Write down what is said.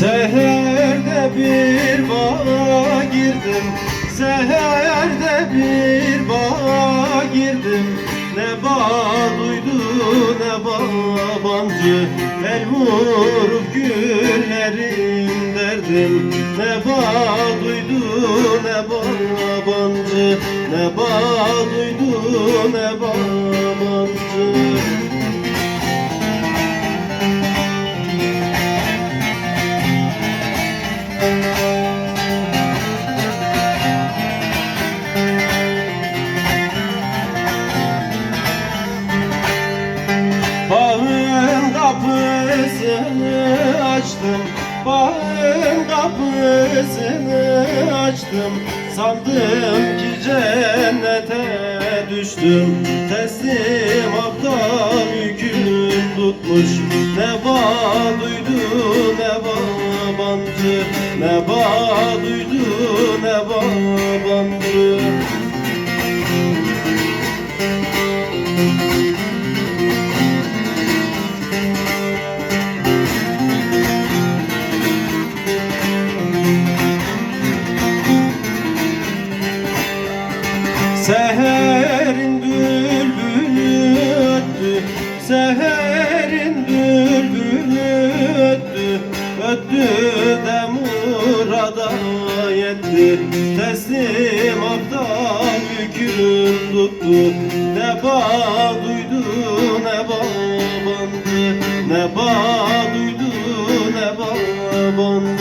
Seherde bir bağa girdim. Seherde bir bağa girdim. Ne bağ duydu ne babancı El vurup güllerim derdim. Ne bağ duydu ne babancı Ne bağ duydu ne babancı kapısını açtım Bağın kapısını açtım. Sandım ki cennete düştüm. Teslim aptal yüküm tutmuş. Ne bağ duydu ne babancı Ne bağ duydu ne babancı Seherin bülbülü öttü Seherin bülbülü öttü. Öttü de murada yetti Teslim aptal yüküm tuttu. Ne duydu ne babandı Ne duydu ne babandı